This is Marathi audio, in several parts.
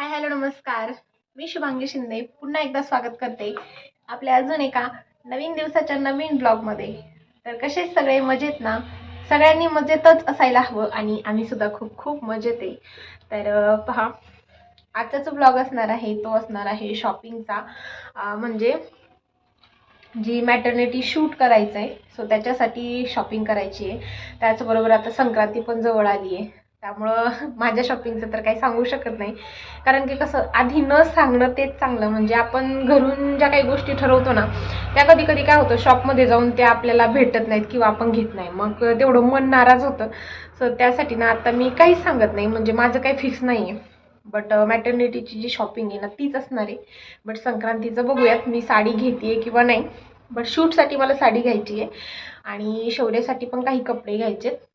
हाय हॅलो नमस्कार. मी शुभांगी शिंदे. पुन्हा एकदा स्वागत करते आपल्या अजून एका नवीन दिवसाच्या नवीन ब्लॉगमध्ये. तर कसे सगळे? मजेत ना? सगळ्यांनी मजेतच असायला हवं आणि आम्ही सुद्धा खूप खूप मजेत आहे. तर पहा आजचा जो ब्लॉग असणार आहे तो असणार आहे शॉपिंगचा. म्हणजे जी मॅटर्निटी शूट करायचं आहे सो त्याच्यासाठी शॉपिंग करायची आहे. त्याचबरोबर आता संक्रांती पण जवळ आली आहे. त्यामुळं माझ्या शॉपिंगचं तर काही सांगू शकत नाही. कारण की कसं आधी न सांगणं तेच चांगलं. म्हणजे आपण घरून ज्या काही गोष्टी ठरवतो ना त्या कधी कधी काय होतं शॉपमध्ये जाऊन त्या आपल्याला भेटत नाहीत किंवा आपण घेत नाही. मग तेवढं मन नाराज होतं. सो त्यासाठी ना आता मी काहीच सांगत नाही. म्हणजे माझं काही फिक्स नाही आहे बट मॅटर्निटीची जी शॉपिंग आहे ना तीच असणार आहे. बट संक्रांतीचं बघूयात मी साडी घेते किंवा नाही. बट शूटसाठी मला साडी घ्यायची आहे आणि शौर्यासाठी पण काही कपडे घ्यायचे आहेत.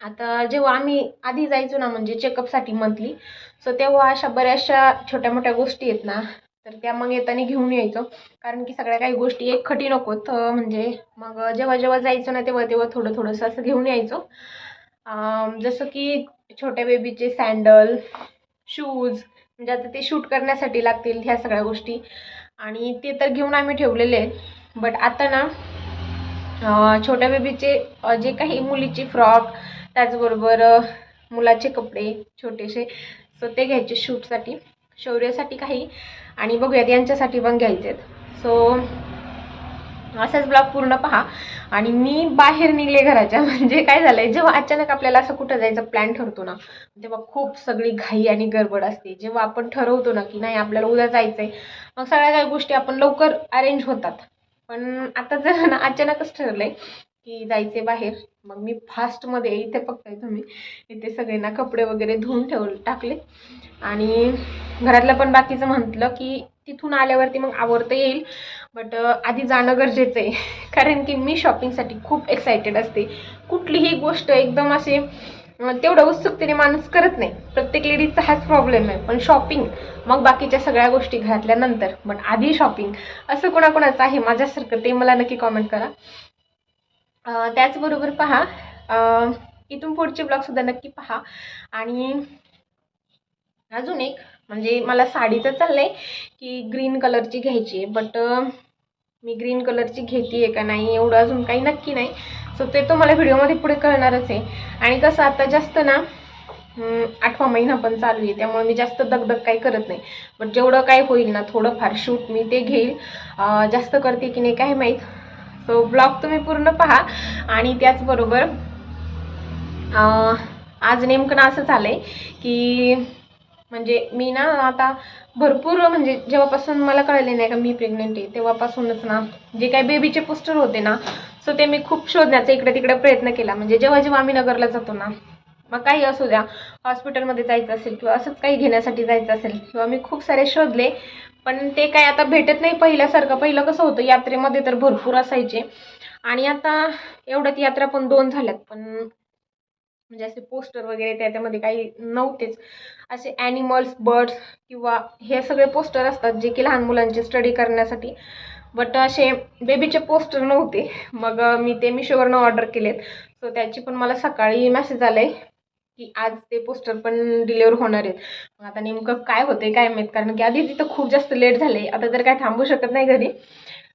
आता जेव्हा आम्ही आधी जायचो ना म्हणजे चेकअपसाठी मंथली सो तेव्हा अशा बऱ्याचशा छोट्या मोठ्या गोष्टी आहेत ना तर त्या मग येताना घेऊन यायचो. कारण की सगळ्या काही गोष्टी एकखटी नकोत म्हणजे मग जेव्हा जेव्हा जायचो ना तेव्हा तेव्हा थोडं थोडंसं असं घेऊन यायचो. जसं की छोट्या बेबीचे सँडल शूज म्हणजे आता ते शूट करण्यासाठी लागतील ह्या सगळ्या गोष्टी. आणि ते तर घेऊन आम्ही ठेवलेले आहेत. बट आता ना छोट्या बेबीचे जे काही मुलीची फ्रॉक त्याचबरोबर मुलाचे कपडे छोटेसे सो ते घ्यायचे शूटसाठी. शौर्यासाठी काही आणि बघूयात यांच्यासाठी पण घ्यायचे आहेत. सो असाच ब्लॉग पूर्ण पहा. आणि मी बाहेर निघले घराच्या म्हणजे काय झालंय जेव्हा अचानक आपल्याला असं कुठं जायचं प्लॅन ठरतो ना तेव्हा खूप सगळी घाई आणि गडबड असते. जेव्हा आपण ठरवतो ना की नाही आपल्याला उद्या जायचंय मग सगळ्या काही गोष्टी आपण लवकर अरेंज होतात. पण आता जर ना अचानकच ठरलंय की जायचे बाहेर. मग मी फास्टमध्ये इथे बघताय तुम्ही. इथे सगळ्यांना कपडे वगैरे धुवून ठेव टाकले. आणि घरातलं पण बाकीचं म्हटलं की तिथून आल्यावरती मग आवडता येईल. बट आधी जाणं गरजेचं आहे. कारण की मी शॉपिंगसाठी खूप एक्सायटेड असते. कुठलीही गोष्ट एकदम असे तेवढं उत्सुकतेने माणूस करत नाही. प्रत्येक लेडीजचा हाच प्रॉब्लेम आहे. पण शॉपिंग मग बाकीच्या सगळ्या गोष्टी घरातल्यानंतर पण आधी शॉपिंग असं कोणाकोणाचं आहे माझ्यासारखं ते मला नक्की कॉमेंट करा. त्याचबरोबर पहा अं, इथून पुढचे ब्लॉगसुद्धा नक्की पहा. आणि अजून एक म्हणजे मला साडीचं चाललंय की ग्रीन कलरची घ्यायची आहे. बट मी ग्रीन कलरची घेते का नाही एवढं अजून काही नक्की नाही. सो ते तुम्हाला व्हिडिओमध्ये पुढे कळणारच आहे. आणि कसं आता जास्त ना आठवा महिना पण चालू आहे. त्यामुळे मी जास्त दगदग काही करत नाही. बट जेवढं काय होईल ना थोडंफार शूट मी ते घेईल. जास्त करते की नाही काय माहीत. सो ब्लॉग तुम्ही पूर्ण पहा. आणि त्याचबरोबर आज नेमकं असं झालं आहे की म्हणजे मी ना आता भरपूर म्हणजे जेव्हापासून मला कळले नाही का मी प्रेग्नेंट आहे तेव्हापासूनच ना जे काही बेबीचे पोस्टर होते ना सो ते मी खूप शोधण्याचा इकडे तिकडे प्रयत्न केला. म्हणजे जेव्हा जेव्हा आम्ही नगरला जातो ना मग काही असू द्या हॉस्पिटलमध्ये जायचं असेल किंवा असंच काही घेण्यासाठी जायचं असेल किंवा मी खूप सारे शोधले पण ते काय आता भेटत नाही पहिल्यासारखं. पहिलं कसं होतं यात्रेमध्ये तर भरपूर असायचे. आणि आता एवढ्यात यात्रा पण दोन झाल्यात पण म्हणजे असे पोस्टर वगैरे त्याच्यामध्ये काही नव्हतेच. असे ॲनिमल्स बर्ड्स किंवा हे सगळे पोस्टर असतात जे की लहान मुलांचे स्टडी करण्यासाठी. बट असे बेबीचे पोस्टर नव्हते. मग मी ते मिशोवरनं ऑर्डर केलेत. सो त्याची पण मला सकाळी मेसेज आला आहे की आज ते पोस्टर पण डिलिव्हर होणार आहेत. मग आता नेमकं काय होतंय काय माहीत? कारण की आधी तिथं खूप जास्त लेट झाले. आता तर काय थांबू शकत नाही घरी.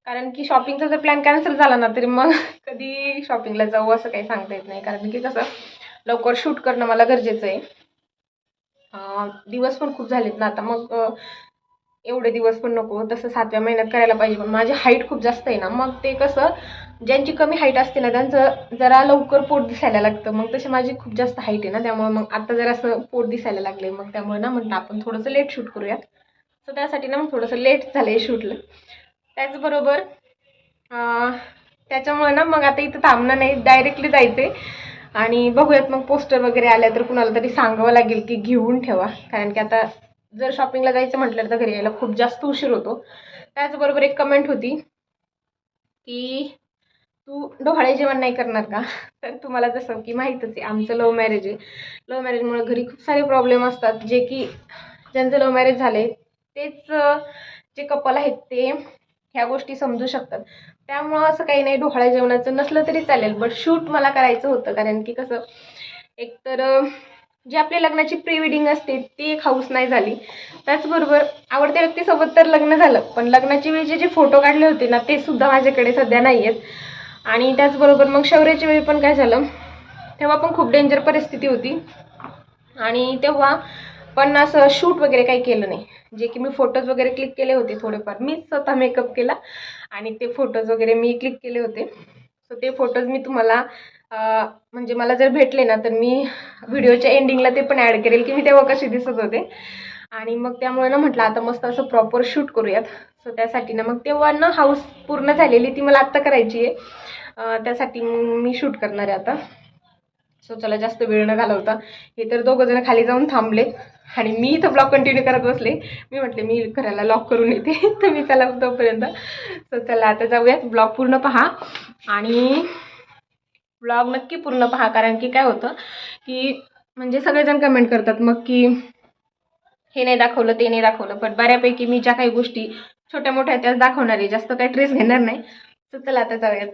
कारण की शॉपिंगचा जर प्लॅन कॅन्सल झाला ना तरी मग कधी शॉपिंगला जाऊ असं काही सांगता येत नाही. कारण की कसं लवकर शूट करणं मला गरजेचं आहे. दिवस पण खूप झालेत ना आता मग एवढे दिवस पण नको. तसं सातव्या महिन्यात करायला पाहिजे. पण माझी हाईट खूप जास्त आहे ना मग ते कसं ज्यांची कमी हाईट असते ना त्यांचं जरा लवकर पोट दिसायला लागतं. मग तशी माझी खूप जास्त हाईट आहे ना त्यामुळे मग आता जरा असं पोट दिसायला लागले मग त्यामुळे ना म्हटलं आपण थोडंसं लेट शूट करूयात सो त्यासाठी ना मग थोडंसं लेट झालं आहे शूटला त्याचबरोबर त्याच्यामुळे ना मग आता इथं थांबणार नाही डायरेक्टली जायचे आणि बघूयात मग पोस्टर वगैरे आल्या तर कुणाला तरी सांगावं लागेल की घेऊन ठेवा. कारण की आता जर शॉपिंगला जायचं म्हटलं तर घरी यायला खूप जास्त उशीर होतो. त्याचबरोबर एक कमेंट होती की तू डोहाळे जेवण नाही करणार का? तर तुम्हाला जसं की माहीतच आहे आमचं लव्ह मॅरेज आहे. लव्ह मॅरेजमुळे घरी खूप सारे प्रॉब्लेम असतात. जे की ज्यांचं लव्ह मॅरेज झाले तेच जे कपल आहेत ते ह्या गोष्टी समजू शकतात. त्यामुळं असं काही नाही डोहाळ्या जेवणाचं नसलं तरी चालेल. बट शूट मला करायचं होतं कारण की कसं एकतर अं, जी आपल्या लग्नाची प्री वेडिंग असते ती एक हाऊस नाही झाली. त्याचबरोबर आवडत्या व्यक्तीसोबत तर लग्न झालं. पण लग्नाची वेळी जे जे फोटो काढले होते ना ते सुद्धा माझ्याकडे सध्या नाही आहेत आणि त्याचबरोबर मग शौर्याच्या वेळी पण काय झालं? तेव्हा पण खूप डेंजर परिस्थिती होती. आणि तेव्हा पण असं शूट वगैरे काही केलं नाही. जे की मी फोटोज वगैरे क्लिक केले होते थोडेफार. मीच स्वतः मेकअप केला आणि ते फोटोज वगैरे मी क्लिक केले होते. सो ते फोटोज मी तुम्हाला म्हणजे मला जर भेटले ना तर मी व्हिडिओच्या एंडिंगला ते पण ॲड करेल की मी तेव्हा कशी दिसत होते. आणि मग त्यामुळे ना म्हटलं आता मस्त असं प्रॉपर शूट करूयात. सो त्यासाठी ना मग तेव्हा ना हाऊस पूर्ण झालेली ती मला आत्ता करायची आहे. त्यासाठी मी शूट करणार आहे आता. सो चला जास्त वेळ न घालवता. हे तर दोघं जण खाली जाऊन थांबले. आणि मी इथं ब्लॉग कंटिन्यू करत बसले. मी म्हटले मी घराला लॉक करून येते. तर मी चला तोपर्यंत. सो चला आता जाऊयात. ब्लॉग पूर्ण पहा. आणि ब्लॉग नक्की पूर्ण पहा. कारण की काय होतं की म्हणजे सगळेजण कमेंट करतात मग की हे नाही दाखवलं ते नाही दाखवलं पण बऱ्यापैकी मी ज्या काही गोष्टी छोट्या मोठ्या त्याच दाखवणार आहे जास्त काही ट्रेस घेणार नाही. तर चला आता जाऊयात.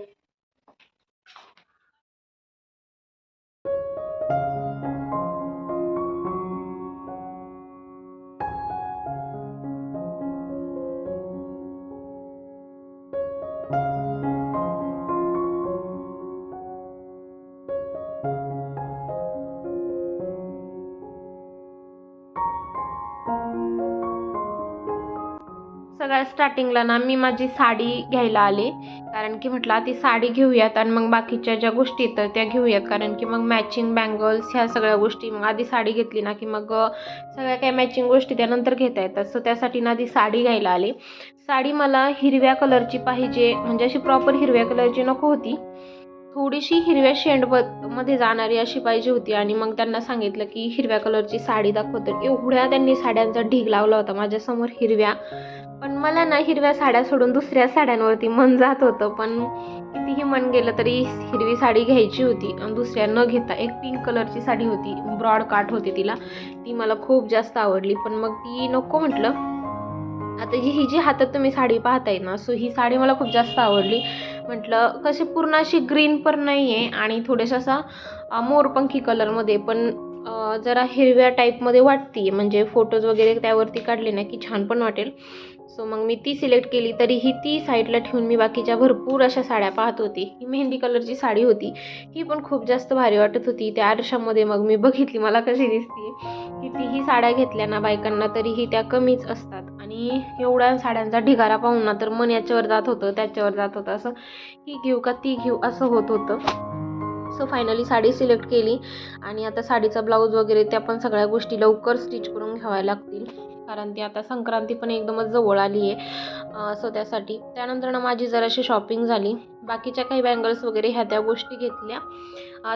सगळ्यात स्टार्टिंगला ना मी माझी साडी घ्यायला आले. कारण की म्हटलं आधी साडी घेऊयात आणि मग बाकीच्या ज्या गोष्टी तर त्या घेऊयात. कारण की मग मॅचिंग बँगल्स ह्या सगळ्या गोष्टी मग आधी साडी घेतली ना की मग सगळ्या काही मॅचिंग गोष्टी त्यानंतर घेता येतात. सो त्यासाठी ना आधी साडी घ्यायला आले. साडी मला हिरव्या कलरची पाहिजे म्हणजे अशी प्रॉपर हिरव्या कलरची नको होती. थोडीशी हिरव्या शेंडमध्ये जाणारी अशी पाहिजे होती आणि मग त्यांना सांगितलं की हिरव्या कलरची साडी दाखवतो एवढ्या त्यांनी साड्यांचा ढीग लावला होता. माझ्यासमोर हिरव्या पण मला ना हिरव्या साड्या सोडून दुसऱ्या साड्यांवरती मन जात होतं. पण कितीही मन गेलं तरी हिरवी साडी घ्यायची होती आणि दुसऱ्या न घेता एक पिंक कलरची साडी होती. ब्रॉड काट होती तिला. ती मला खूप जास्त आवडली. पण मग ती नको म्हटलं. आता जी ही जी हातात तुम्ही साडी पाहताय ना सो ही साडी मला खूप जास्त आवडली. म्हटलं कशी पूर्ण अशी ग्रीन पण नाही आहे आणि थोडेसा असा मोरपंखी कलरमध्ये पण जरा हिरव्या टाईपमध्ये वाटते म्हणजे फोटोज वगैरे त्यावरती काढले ना की छान पण वाटेल. सो मग मी ती सिलेक्ट केली. तरीही ती साईडला ठेवून मी बाकीच्या भरपूर अशा साड्या पाहत होती. ही मेहंदी कलरची साडी होती. ही पण खूप जास्त भारी वाटत होती. त्या आरशामध्ये मग मी बघितली. मला कशी दिसते. कितीही साड्या घेतल्या ना बायकांना तरीही त्या कमीच असतात. आणि एवढ्या साड्यांचा ढिगारा पाहून ना तर मन याच्यावर जात होतं त्याच्यावर जात होतं. असं ही घेऊ का ती घेऊ असं होत होतं. सो फायनली साडी सिलेक्ट केली. आणि आता साडीचा ब्लाऊज वगैरे त्या पण सगळ्या गोष्टी लवकर स्टिच करून घ्याव्या लागतील. कारण ती आता संक्रांती पण एकदमच जवळ आली आहे सो त्यासाठी. त्यानंतर ना माझी जराशी शॉपिंग झाली. बाकीच्या काही बँगल्स वगैरे ह्या त्या गोष्टी घेतल्या.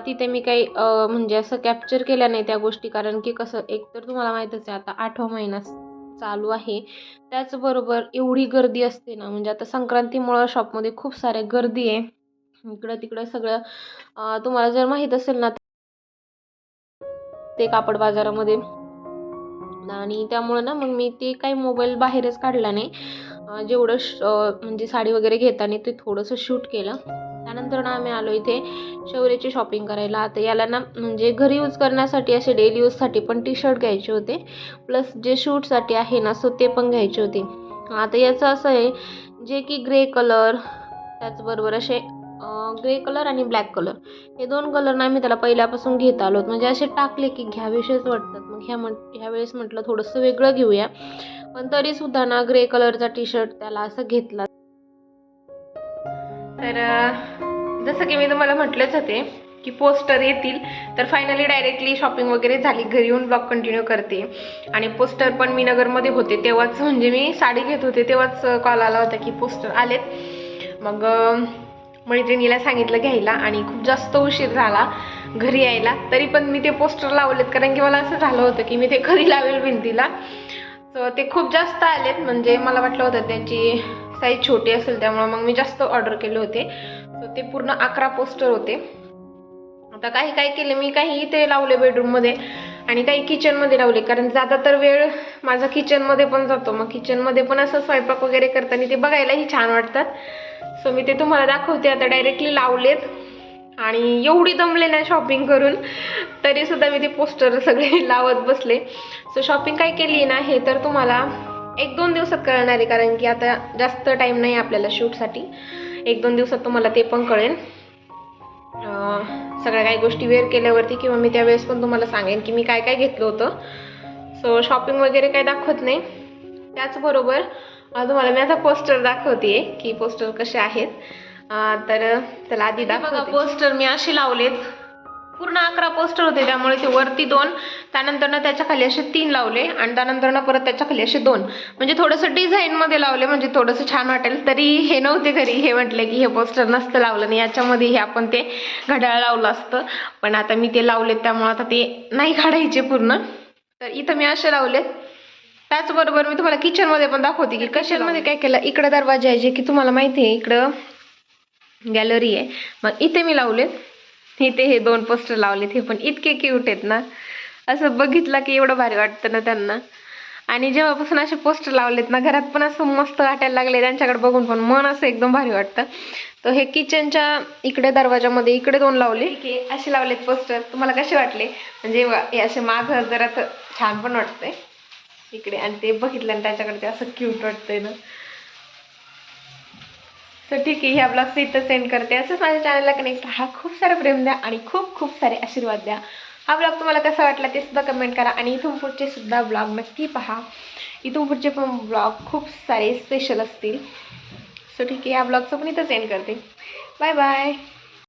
तिथे मी काही म्हणजे असं कॅप्चर केल्या नाही त्या गोष्टी. कारण की कसं एक तर तुम्हाला माहीतच आहे आता आठवा महिना चालू आहे. त्याचबरोबर एवढी गर्दी असते ना म्हणजे आता संक्रांतीमुळं शॉपमध्ये खूप साऱ्या गर्दी आहे. इकडं तिकडं सगळं तुम्हाला जर माहीत असेल ना ते कापड बाजारामध्ये आणि त्यामुळं ना मग मी ते काही मोबाईल बाहेरच काढला नाही. जेवढं श म्हणजे साडी वगैरे घेताना ते थोडंसं शूट केलं. त्यानंतर ना आम्ही आलो इथे शौर्याची शॉपिंग करायला. आता याला ना म्हणजे घरी यूज करण्यासाठी असे डेली यूजसाठी पण टी शर्ट घ्यायचे होते. प्लस जे शूटसाठी आहे ना सो ते पण घ्यायचे होते. आता याचं असं आहे जे की ग्रे कलर त्याचबरोबर असे ग्रे कलर आणि ब्लॅक कलर हे दोन कलर ना मी त्याला पहिल्यापासून घेत आलो म्हणजे असे टाकले की घ्याविषयीच वाटतात. मग ह्या म्हण ह्या वेळेस म्हटलं थोडंसं वेगळं घेऊया. पण तरीसुद्धा ना ग्रे कलरचा टी शर्ट त्याला असं घेतला. तर जसं की मी तुम्हाला म्हटलंच होते की पोस्टर येतील तर फायनली डायरेक्टली शॉपिंग वगैरे झाली. घरी येऊन ब्लॉग कंटिन्यू करते. आणि पोस्टर पण मी नगरमध्ये होते. तेव्हाच म्हणजे मी साडी घेत होते. तेव्हाच कॉल आला होता की पोस्टर आलेत. मग मैत्रिणीला सांगितलं घ्यायला आणि खूप जास्त उशीर झाला घरी यायला. तरी पण मी ते पोस्टर लावलेत कारण की मला असं झालं होतं की मी ते कधी लावेल भिंतीला. सो ते खूप जास्त आलेत म्हणजे मला वाटलं होतं त्याची साईज छोटी असेल त्यामुळे मग मी जास्त ऑर्डर केले होते. सो ते पूर्ण अकरा पोस्टर होते. आता काही काय केले मी काही इथे लावले बेडरूममध्ये आणि काही किचनमध्ये लावले. कारण जाता तर वेळ माझा किचनमध्ये पण जातो. मग किचनमध्ये पण असं स्वयंपाक वगैरे करताना ते बघायलाही छान वाटतात. सो मी ते तुम्हाला दाखवते. आता डायरेक्टली लावलेत. आणि एवढी दमले ना शॉपिंग करून तरी सुद्धा मी ते पोस्टर सगळे लावत बसले. सो शॉपिंग काय केली ना हे तर तुम्हाला एक दोन दिवसात कळणार आहे. कारण की आता जास्त टाईम नाही आपल्याला शूटसाठी एक दोन दिवसात तुम्हाला ते पण कळेल. सगळ्या काही गोष्टी वेअर केल्यावरती किंवा मी त्यावेळेस पण तुम्हाला सांगेन की मी काय काय घेतलं होतं. सो शॉपिंग वगैरे काही दाखवत नाही. त्याचबरोबर तुम्हाला मी आता पोस्टर दाखवते की पोस्टर कसे आहेत. तर चला आधी बघा पोस्टर मी असे लावलेत. पूर्ण अकरा पोस्टर होते त्यामुळे ते वरती दोन त्यानंतर त्याच्याखाली असे तीन लावले आणि त्यानंतर परत त्याच्याखाली असे दोन. म्हणजे थोडंसं डिझाईनमध्ये लावले म्हणजे थोडंसं छान वाटेल. तरी हे नव्हते घरी. हे म्हटले की हे पोस्टर नसतं लावलं नाही याच्यामध्ये हे आपण ते घड्याळ लावलं असतं. पण आता मी ते लावलेत त्यामुळे आता ते नाही काढायचे पूर्ण. तर इथं मी असे लावलेत. त्याचबरोबर मी तुम्हाला किचनमध्ये पण दाखवते की किचनमध्ये काय केलं. इकडं दरवाजे आहे जे की तुम्हाला माहिती आहे इकडं गॅलरी आहे. मग इथे मी लावलेत. इथे हे दोन पोस्टर लावलेत हे पण इतके क्यूट आहेत ना. असं बघितलं की एवढं भारी वाटतं ना त्यांना. आणि जेव्हापासून असे पोस्टर लावलेत ना घरात पण असं मस्त वाटायला लागले त्यांच्याकडे बघून पण मन असं एकदम भारी वाटतं. तर हे किचनच्या इकडे दरवाजामध्ये इकडे दोन लावले. की असे लावलेत पोस्टर तुम्हाला कसे वाटले? म्हणजे हे असे मागं जरा छान पण वाटतंय. इकडे आणि ते बघितलं आणि त्याच्याकडे ते असं क्यूट वाटतंय ना. तर ठीक आहे ह्या ब्लॉग्स इथं सेंड करते. असंच माझ्या चॅनलला कनेक्ट राहा. खूप सारं प्रेम द्या आणि खूप खूप सारे आशीर्वाद द्या. हा ब्लॉग तुम्हाला कसा वाटला ते सुद्धा कमेंट करा आणि इथून पुढचे सुद्धा ब्लॉग नक्की पहा. इथून पुढचे पण ब्लॉग खूप सारे स्पेशल असतील. सो ठीक आहे या ब्लॉगचं पण इथं सेंड करते. Bye bye